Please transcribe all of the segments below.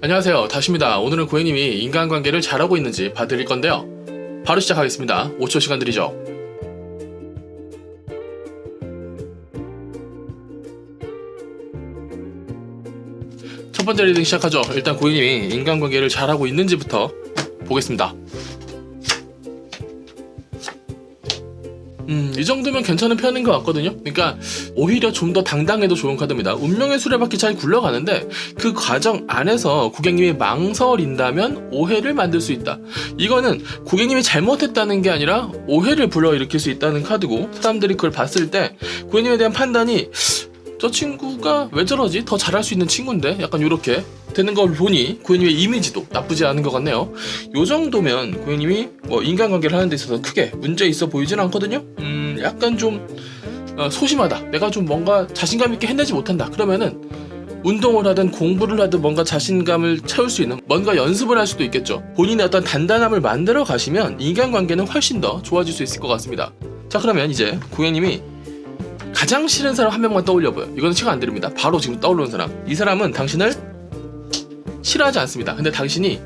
안녕하세요. 다시입니다. 오늘은 고객님이 인간관계를 잘하고 있는지 봐드릴 건데요. 바로 시작하겠습니다. 5초 시간 드리죠. 첫 번째 리딩 시작하죠. 일단 고객님이 인간관계를 잘하고 있는지부터 보겠습니다. 이 정도면 괜찮은 편인 것 같거든요. 그러니까 오히려 좀 더 당당해도 좋은 카드입니다. 운명의 수레바퀴 잘 굴러가는데 그 과정 안에서 고객님이 망설인다면 오해를 만들 수 있다. 이거는 고객님이 잘못했다는 게 아니라 오해를 불러일으킬 수 있다는 카드고 사람들이 그걸 봤을 때 고객님에 대한 판단이 저 친구가 왜 저러지? 더 잘할 수 있는 친구인데? 약간 이렇게 되는 걸 보니 고객님의 이미지도 나쁘지 않은 것 같네요. 요 정도면 고객님이 뭐 인간관계를 하는 데 있어서 크게 문제 있어 보이진 않거든요. 음, 약간 좀 어, 소심하다. 내가 좀 뭔가 자신감 있게 해내지 못한다. 그러면은 운동을 하든 공부를 하든 뭔가 자신감을 채울 수 있는 뭔가 연습을 할 수도 있겠죠. 본인의 어떤 단단함을 만들어 가시면 인간관계는 훨씬 더 좋아질 수 있을 것 같습니다. 자 그러면 이제 고객님이 가장 싫은 사람 한 명만 떠올려봐요. 이거는 시간 안 드립니다. 바로 지금 떠오르는 사람. 이 사람은 당신을 싫어하지 않습니다. 근데 당신이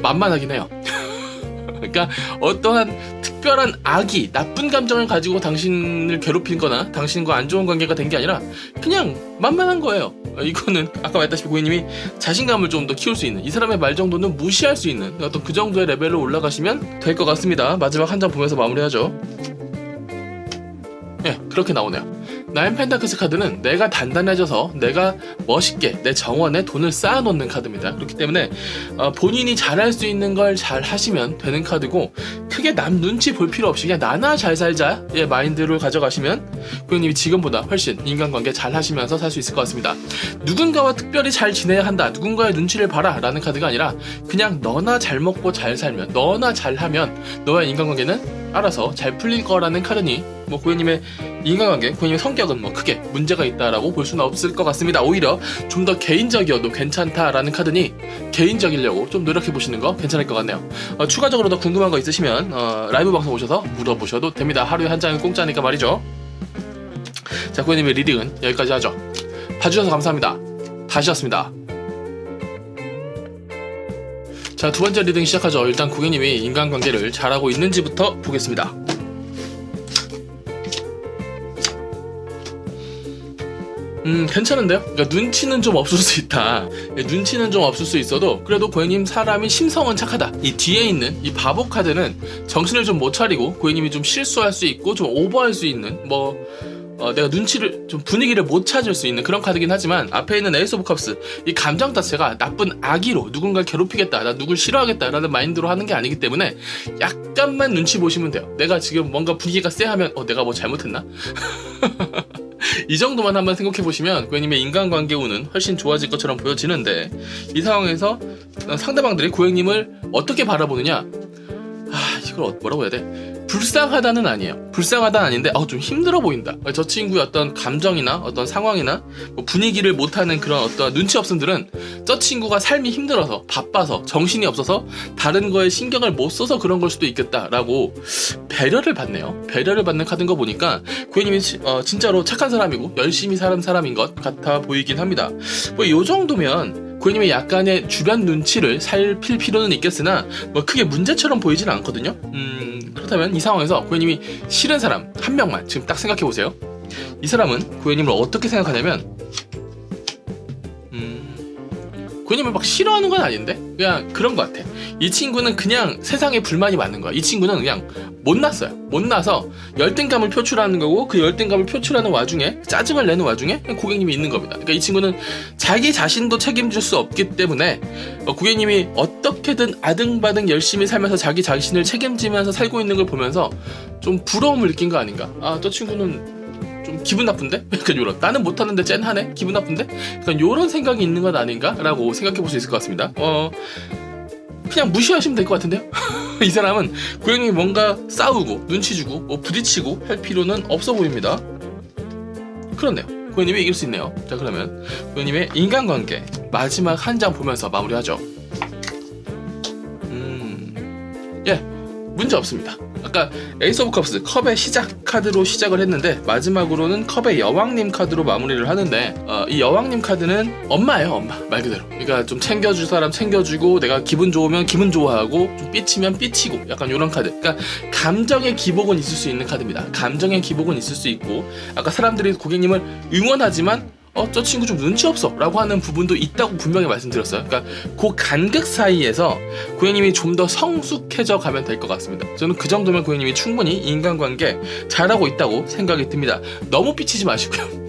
만만하긴 해요. 그러니까 어떠한 특별한 악이 나쁜 감정을 가지고 당신을 괴롭힌거나 당신과 안 좋은 관계가 된 게 아니라 그냥 만만한 거예요. 어, 이거는 아까 말했다시피 고객님이 자신감을 좀 더 키울 수 있는 이 사람의 말 정도는 무시할 수 있는 어떤 그 정도의 레벨로 올라가시면 될 것 같습니다. 마지막 한 장 보면서 마무리하죠. 예, 그렇게 나오네요. 나인 펜타클스 카드는 내가 단단해져서 내가 멋있게 내 정원에 돈을 쌓아놓는 카드입니다. 그렇기 때문에 어, 본인이 잘할 수 있는 걸 잘 하시면 되는 카드고 크게 남 눈치 볼 필요 없이 그냥 나나 잘 살자의 마인드를 가져가시면 고객님이 지금보다 훨씬 인간관계 잘 하시면서 살 수 있을 것 같습니다. 누군가와 특별히 잘 지내야 한다. 누군가의 눈치를 봐라. 라는 카드가 아니라 그냥 너나 잘 먹고 잘 살면 너나 잘하면 너와의 인간관계는 알아서 잘 풀릴 거라는 카드니 뭐 고객님의 인간관계, 고객님의 성격은 뭐 크게 문제가 있다라고 볼 수는 없을 것 같습니다. 오히려 좀 더 개인적이어도 괜찮다라는 카드니 개인적이려고 좀 노력해 보시는 거 괜찮을 것 같네요. 어, 추가적으로 더 궁금한 거 있으시면 어, 라이브 방송 오셔서 물어보셔도 됩니다. 하루에 한 장은 공짜니까 말이죠. 자, 고객님의 리딩은 여기까지 하죠. 봐주셔서 감사합니다. 다시였습니다. 자, 두 번째 리딩 시작하죠. 일단 고객님이 인간관계를 잘하고 있는지부터 보겠습니다. 음, 괜찮은데요? 그러니까 눈치는 좀 없을 수 있다. 예, 눈치는 좀 없을 수 있어도 그래도 고객님 사람이 심성은 착하다. 이 뒤에 있는 이 바보 카드는 정신을 좀 못 차리고 고객님이 좀 실수할 수 있고 좀 오버할 수 있는 뭐 어, 내가 눈치를 좀 분위기를 못 찾을 수 있는 그런 카드긴 하지만 앞에 있는 에이스 오브 컵스 이 감정 자체가 나쁜 악의로 누군가를 괴롭히겠다 나 누굴 싫어하겠다라는 마인드로 하는 게 아니기 때문에 약간만 눈치 보시면 돼요. 내가 지금 뭔가 분위기가 쎄하면 어 내가 뭐 잘못했나? 이 정도만 한번 생각해 보시면 고객님의 인간관계 운은 훨씬 좋아질 것처럼 보여지는데 이 상황에서 상대방들이 고객님을 어떻게 바라보느냐? 아 이걸 어- 뭐라고 해야 돼 불쌍하다는 아니에요. 불쌍하다는 아닌데, 어, 좀 힘들어 보인다. 저 친구의 어떤 감정이나 어떤 상황이나 뭐 분위기를 못하는 그런 어떤 눈치 없음들은 저 친구가 삶이 힘들어서, 바빠서, 정신이 없어서 다른 거에 신경을 못 써서 그런 걸 수도 있겠다라고 배려를 받네요. 배려를 받는 카드인 거 보니까 지- 어, 진짜로 착한 사람이고 열심히 사는 사람인 것 같아 보이긴 합니다. 뭐, 요 정도면 고객님의 약간의 주변 눈치를 살필 필요는 있겠으나 뭐 크게 문제처럼 보이지는 않거든요. 음, 그렇다면 이 상황에서 고객님이 싫은 사람 한 명만 지금 딱 생각해 보세요. 이 사람은 고객님을 어떻게 생각하냐면 음, 고객님을 막 싫어하는 건 아닌데 그냥 그런 것 같아. 이 친구는 그냥 세상에 불만이 많은 거야. 이 친구는 그냥 못났어요. 못나서 열등감을 표출하는 거고 그 열등감을 표출하는 와중에 짜증을 내는 와중에 고객님이 있는 겁니다. 그러니까 이 친구는 자기 자신도 책임질 수 없기 때문에 어, 고객님이 어떻게든 아등바등 열심히 살면서 자기 자신을 책임지면서 살고 있는 걸 보면서 좀 부러움을 느낀 거 아닌가? 아, 저 친구는 좀 기분 나쁜데? 약간 요런 나는 못하는데 쨘 하네? 기분 나쁜데? 약간 요런 생각이 있는 건 아닌가? 라고 생각해 볼 수 있을 것 같습니다. 어, 그냥 무시하시면 될 것 같은데요? 이 사람은 고객님이 뭔가 싸우고 눈치 주고 뭐 부딪히고 할 필요는 없어 보입니다. 그렇네요. 고객님이 이길 수 있네요. 자 그러면 고객님의 인간관계 마지막 한 장 보면서 마무리하죠. 문제 없습니다. 아까 에이스 오브 컵스 컵의 시작 카드로 시작을 했는데 마지막으로는 컵의 여왕님 카드로 마무리를 하는데 어, 이 여왕님 카드는 엄마예요 엄마. 말 그대로. 그러니까 좀 챙겨줄 사람 챙겨주고 내가 기분 좋으면 기분 좋아하고 좀 삐치면 삐치고 약간 이런 카드. 그러니까 감정의 기복은 있을 수 있는 카드입니다. 감정의 기복은 있을 수 있고 아까 사람들이 고객님을 응원하지만 어, 저 친구 좀 눈치 없어 라고 하는 부분도 있다고 분명히 말씀드렸어요. 그러니까 그 간극 사이에서 고객님이 좀 더 성숙해져 가면 될 것 같습니다. 저는 그 정도면 고객님이 충분히 인간관계 잘하고 있다고 생각이 듭니다. 너무 삐치지 마시고요.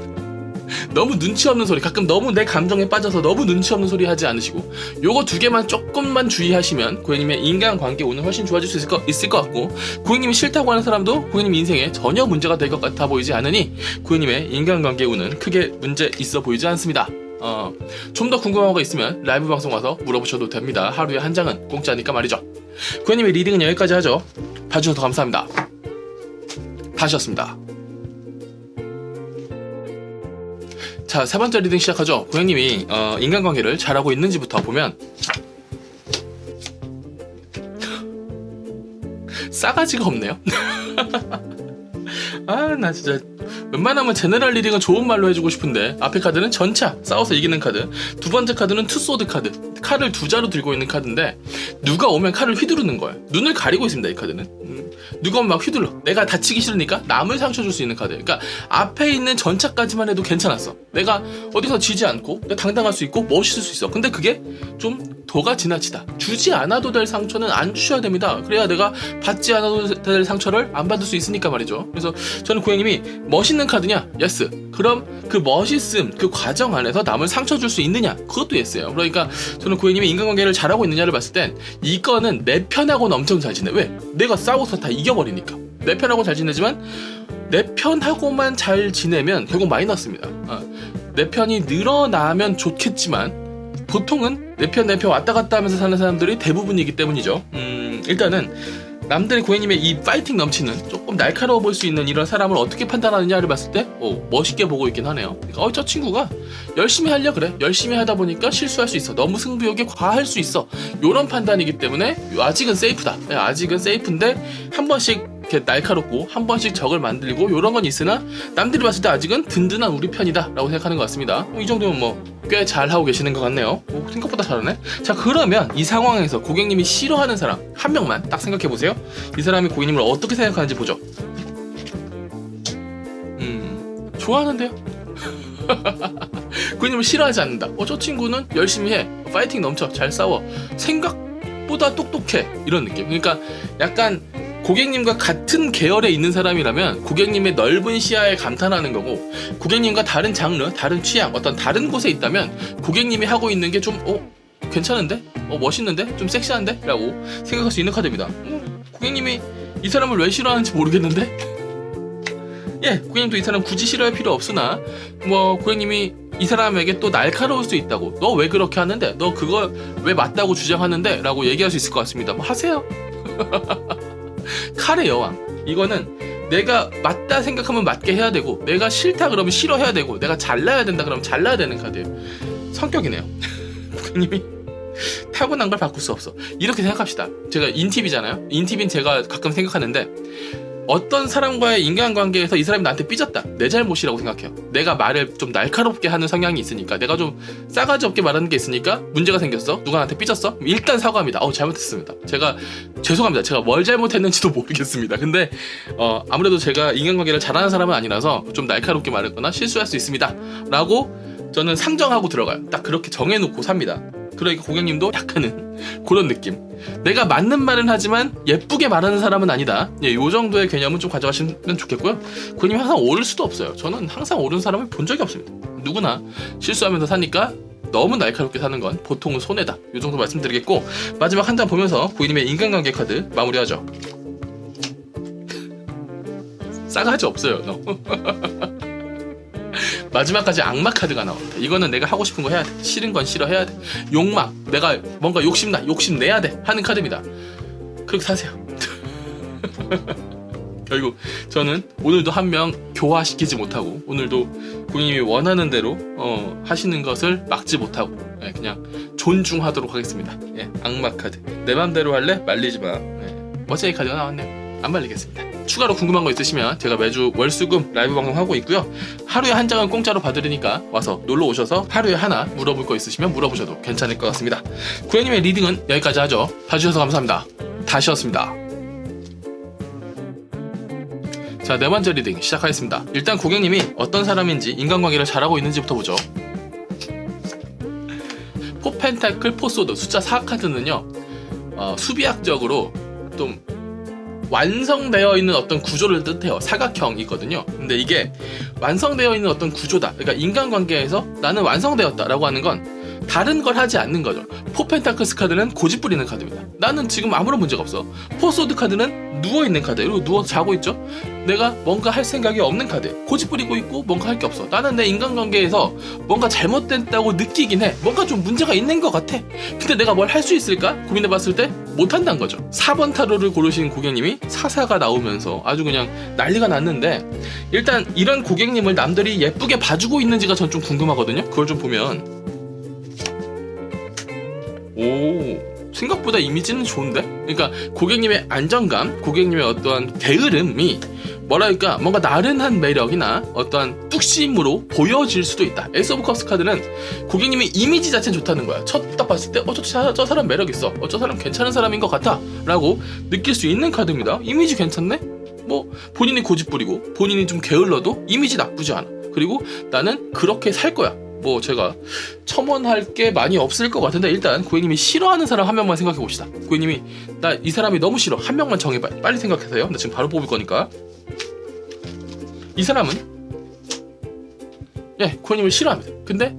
너무 눈치 없는 소리, 가끔 너무 내 감정에 빠져서 너무 눈치 없는 소리 하지 않으시고, 요거 두 개만 조금만 주의하시면 고객님의 인간관계 오늘 훨씬 좋아질 수 있을 것, 있을 것 같고, 고객님이 싫다고 하는 사람도 고객님 인생에 전혀 문제가 될 것 같아 보이지 않으니, 고객님의 인간관계 운은 크게 문제 있어 보이지 않습니다. 어, 좀 더 궁금한 거 있으면 라이브 방송 와서 물어보셔도 됩니다. 하루에 한 장은 공짜니까 말이죠. 고객님의 리딩은 여기까지 하죠. 봐주셔서 감사합니다. 다시였습니다. 자, 세 번째 리딩 시작하죠. 고객님이 어, 인간관계를 잘하고 있는지부터 보면 싸가지가 없네요. 아, 나 진짜 웬만하면 제너럴 리딩은 좋은 말로 해주고 싶은데 앞에 카드는 전차 싸워서 이기는 카드 두 번째 카드는 투소드 카드 칼을 두 자루 들고 있는 카드인데 누가 오면 칼을 휘두르는 거예요 눈을 가리고 있습니다 이 카드는 음, 누가 막 휘둘러. 내가 다치기 싫으니까 남을 상처 줄 수 있는 카드. 그러니까 앞에 있는 전차까지만 해도 괜찮았어. 내가 어디서 지지 않고 당당할 수 있고 멋있을 수 있어. 근데 그게 좀 도가 지나치다 주지 않아도 될 상처는 안 주셔야 됩니다 그래야 내가 받지 않아도 될 상처를 안 받을 수 있으니까 말이죠 그래서 저는 고객님이 멋있는 카드냐? 예스. 그럼 그 멋있음, 그 과정 안에서 남을 상처 줄 수 있느냐? 그것도 예스예요. 그러니까 저는 고객님이 인간관계를 잘하고 있느냐를 봤을 땐 이거는 내 편하고는 엄청 잘 지내. 왜? 내가 싸워서 다 이겨버리니까. 내 편하고 잘 지내지만 내 편하고만 잘 지내면 결국 마이너스입니다. 어, 내 편이 늘어나면 좋겠지만 보통은 내편 내 편 왔다 갔다 하면서 사는 사람들이 대부분이기 때문이죠. 음, 일단은 남들이 고객님의 이 파이팅 넘치는 조금 날카로워 보일 수 있는 이런 사람을 어떻게 판단하느냐를 봤을 때 어, 멋있게 보고 있긴 하네요. 그러니까 어, 저 친구가 열심히 하려 그래. 열심히 하다 보니까 실수할 수 있어. 너무 승부욕이 과할 수 있어. 이런 판단이기 때문에 아직은 세이프다. 네, 아직은 세이프인데 한 번씩 이렇게 날카롭고 한 번씩 적을 만들고 이런 건 있으나 남들이 봤을 때 아직은 든든한 우리 편이다 라고 생각하는 것 같습니다. 어, 이 정도면 뭐 꽤 잘하고 계시는 것 같네요. 오, 생각보다 잘하네. 자 그러면 이 상황에서 고객님이 싫어하는 사람 한 명만 딱 생각해 보세요. 이 사람이 고객님을 어떻게 생각하는지 보죠. 음 좋아하는데요. 고객님을 싫어하지 않는다. 어 저 친구는 열심히 해. 파이팅 넘쳐. 잘 싸워. 생각 보다 똑똑해. 이런 느낌. 그러니까 약간 고객님과 같은 계열에 있는 사람이라면 고객님의 넓은 시야에 감탄하는 거고 고객님과 다른 장르, 다른 취향, 어떤 다른 곳에 있다면 고객님이 하고 있는 게 좀 어? 괜찮은데? 어 멋있는데? 좀 섹시한데? 라고 생각할 수 있는 카드입니다. 어, 고객님이 이 사람을 왜 싫어하는지 모르겠는데? 예, 고객님도 이 사람 굳이 싫어할 필요 없으나 뭐 고객님이 이 사람에게 또 날카로울 수 있다고 너 왜 그렇게 하는데? 너 그거 왜 맞다고 주장하는데? 라고 얘기할 수 있을 것 같습니다. 뭐 하세요. 칼의 여왕. 이거는 내가 맞다 생각하면 맞게 해야 되고, 내가 싫다 그러면 싫어 해야 되고, 내가 잘나야 된다 그러면 잘나야 되는 카드예요. 성격이네요. 고객님이 타고난 걸 바꿀 수 없어. 이렇게 생각합시다. 제가 인팁이잖아요. 인팁인 제가 가끔 생각하는데, 어떤 사람과의 인간관계에서 이 사람이 나한테 삐졌다. 내 잘못이라고 생각해요. 내가 말을 좀 날카롭게 하는 성향이 있으니까, 내가 좀 싸가지 없게 말하는 게 있으니까 문제가 생겼어. 누가 나한테 삐졌어? 일단 사과합니다. 어 잘못했습니다. 제가 죄송합니다. 제가 뭘 잘못했는지도 모르겠습니다. 근데 어, 아무래도 제가 인간관계를 잘하는 사람은 아니라서 좀 날카롭게 말했거나 실수할 수 있습니다. 라고 저는 상정하고 들어가요. 딱 그렇게 정해놓고 삽니다. 그러니까 고객님도 약간은 그런 느낌. 내가 맞는 말은 하지만 예쁘게 말하는 사람은 아니다. 예, 요 정도의 개념은 좀 가져가시면 좋겠고요. 고객님이 항상 옳을 수도 없어요. 저는 항상 옳은 사람을 본 적이 없습니다. 누구나 실수하면서 사니까 너무 날카롭게 사는 건 보통은 손해다. 요 정도 말씀드리겠고 마지막 한 장 보면서 고객님의 인간관계 카드 마무리하죠. 싸가지 없어요. 너. 마지막까지 악마 카드가 나옵니다. 이거는 내가 하고 싶은 거 해야 돼. 싫은 건 싫어 해야 돼. 욕망. 내가 뭔가 욕심나. 욕심 내야 돼. 하는 카드입니다. 그렇게 사세요. 결국 저는 오늘도 한 명 교화시키지 못하고 오늘도 고객님이 원하는 대로 어, 하시는 것을 막지 못하고 예, 그냥 존중하도록 하겠습니다. 예, 악마 카드. 내 맘대로 할래? 말리지 마. 예, 멋쟁이 카드가 나왔네요. 안 말리겠습니다. 추가로 궁금한 거 있으시면 제가 매주 월수금 라이브 방송하고 있고요. 하루에 한 장은 공짜로 받으려니까 와서 놀러 오셔서 하루에 하나 물어볼 거 있으시면 물어보셔도 괜찮을 것 같습니다. 고현님의 리딩은 여기까지 하죠. 봐주셔서 감사합니다. 다시였습니다. 자, 네 번째 리딩 시작하겠습니다. 일단 고객님이 어떤 사람인지 인간관계를 잘하고 있는지부터 보죠. 포펜타클 포소드 숫자 4카드는요, 어, 수비학적으로 좀 완성되어 있는 어떤 구조를 뜻해요. 사각형이거든요. 근데 이게 완성되어 있는 어떤 구조다. 그러니까 인간관계에서 나는 완성되었다라고 하는 건 다른 걸 하지 않는 거죠. 포 펜타클스 카드는 고집 부리는 카드입니다. 나는 지금 아무런 문제가 없어. 포 소드 카드는 누워 있는 카드. 그리고 누워 자고 있죠. 내가 뭔가 할 생각이 없는 카드. 고집 부리고 있고 뭔가 할 게 없어. 나는 내 인간관계에서 뭔가 잘못됐다고 느끼긴 해. 뭔가 좀 문제가 있는 것 같아. 근데 내가 뭘 할 수 있을까? 고민해 봤을 때 못한다는 거죠. 4번 타로를 고르신 고객님이 사사가 나오면서 아주 그냥 난리가 났는데 일단 이런 고객님을 남들이 예쁘게 봐주고 있는지가 전 좀 궁금하거든요. 그걸 좀 보면 오 생각보다 이미지는 좋은데? 그러니까 고객님의 안정감, 고객님의 어떠한 게으름이 뭐랄까 뭔가 나른한 매력이나 어떠한 뚝심으로 보여질 수도 있다. 에이스 오브 컵스 카드는 고객님의 이미지 자체는 좋다는 거야. 첫 딱 봤을 때, 어, 저, 저, 저 사람 매력 있어. 어, 저 사람 괜찮은 사람인 것 같아. 라고 느낄 수 있는 카드입니다. 이미지 괜찮네? 뭐, 본인이 고집 부리고, 본인이 좀 게을러도 이미지 나쁘지 않아. 그리고 나는 그렇게 살 거야. 뭐, 제가 첨언할 게 많이 없을 것 같은데, 일단 고객님이 싫어하는 사람 한 명만 생각해 봅시다. 고객님이, 나 이 사람이 너무 싫어. 한 명만 정해봐. 빨리 생각하세요. 나 지금 바로 뽑을 거니까. 이 사람은 예, 고객님을 싫어합니다. 근데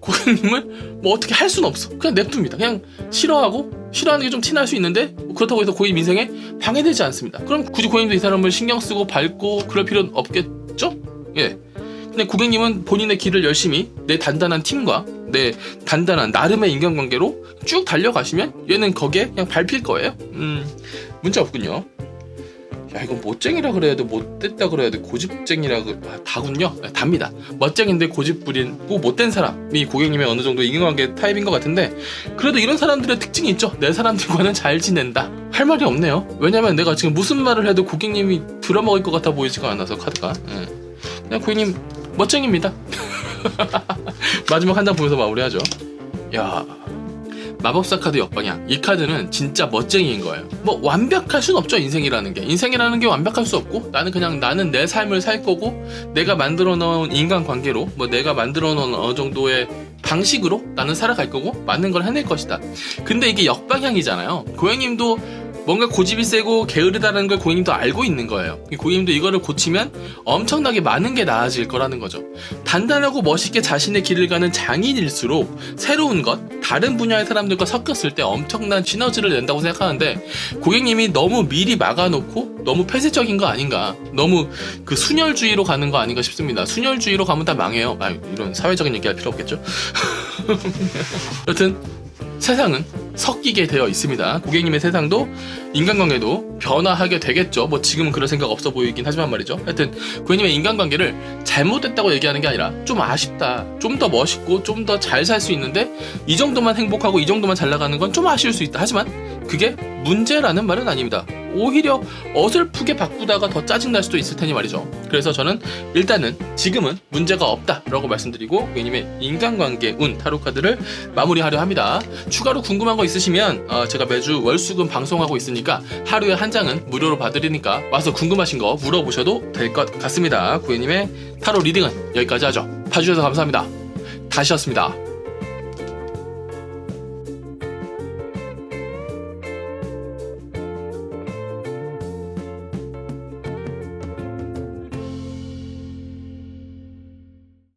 고객님을 뭐 어떻게 할 수는 없어. 그냥 냅둡니다. 그냥 싫어하고 싫어하는 게 좀 티날 수 있는데 그렇다고 해서 고객님 인생에 방해되지 않습니다. 그럼 굳이 고객님도 이 사람을 신경 쓰고 밟고 그럴 필요는 없겠죠? 예. 근데 고객님은 본인의 길을 열심히 내 단단한 팀과 내 단단한 나름의 인간관계로 쭉 달려가시면 얘는 거기에 그냥 밟힐 거예요. 음, 문제 없군요. 야 이건 멋쟁이라 그래야 돼 못됐다 그래야 돼 고집쟁이라 그 아, 다군요 아, 답니다 멋쟁인데 고집 부리고 못된 사람이 고객님의 어느 정도 인간관계 타입인 것 같은데 그래도 이런 사람들의 특징이 있죠 내 사람들과는 잘 지낸다 할 말이 없네요 왜냐면 내가 지금 무슨 말을 해도 고객님이 들어먹을 것 같아 보이지가 않아서 카드가 예. 그냥 고객님 멋쟁입니다 마지막 한 장 보면서 마무리하죠 야 마법사 카드 역방향. 이 카드는 진짜 멋쟁이인 거예요. 뭐 완벽할 순 없죠 인생이라는 게. 인생이라는 게 완벽할 수 없고 나는 그냥 나는 내 삶을 살 거고 내가 만들어 놓은 인간 관계로 뭐 내가 만들어 놓은 어느 정도의 방식으로 나는 살아갈 거고 맞는 걸 해낼 것이다. 근데 이게 역방향이잖아요. 고객님도 뭔가 고집이 세고 게으르다는 걸 고객님도 알고 있는 거예요. 고객님도 이거를 고치면 엄청나게 많은 게 나아질 거라는 거죠. 단단하고 멋있게 자신의 길을 가는 장인일수록 새로운 것, 다른 분야의 사람들과 섞였을 때 엄청난 시너지를 낸다고 생각하는데 고객님이 너무 미리 막아놓고 너무 폐쇄적인 거 아닌가. 너무 그 순혈주의로 가는 거 아닌가 싶습니다. 순혈주의로 가면 다 망해요. 아, 이런 사회적인 얘기할 필요 없겠죠? 여튼 세상은 섞이게 되어 있습니다. 고객님의 세상도 인간관계도 변화하게 되겠죠. 뭐 지금은 그럴 생각 없어 보이긴 하지만 말이죠. 하여튼 고객님의 인간관계를 잘못됐다고 얘기하는 게 아니라 좀 아쉽다. 좀 더 멋있고 좀 더 잘 살 수 있는데 이 정도만 행복하고 이 정도만 잘 나가는 건 좀 아쉬울 수 있다. 하지만 그게 문제라는 말은 아닙니다. 오히려 어설프게 바꾸다가 더 짜증날 수도 있을 테니 말이죠. 그래서 저는 일단은 지금은 문제가 없다라고 말씀드리고 고객님의 인간관계 운 타로 카드를 마무리하려 합니다. 추가로 궁금한 거 있으시면 어, 제가 매주 월수금 방송하고 있으니까 하루에 한 장은 무료로 봐드리니까 와서 궁금하신 거 물어보셔도 될 것 같습니다. 고객님의 타로 리딩은 여기까지 하죠. 봐주셔서 감사합니다. 다시였습니다.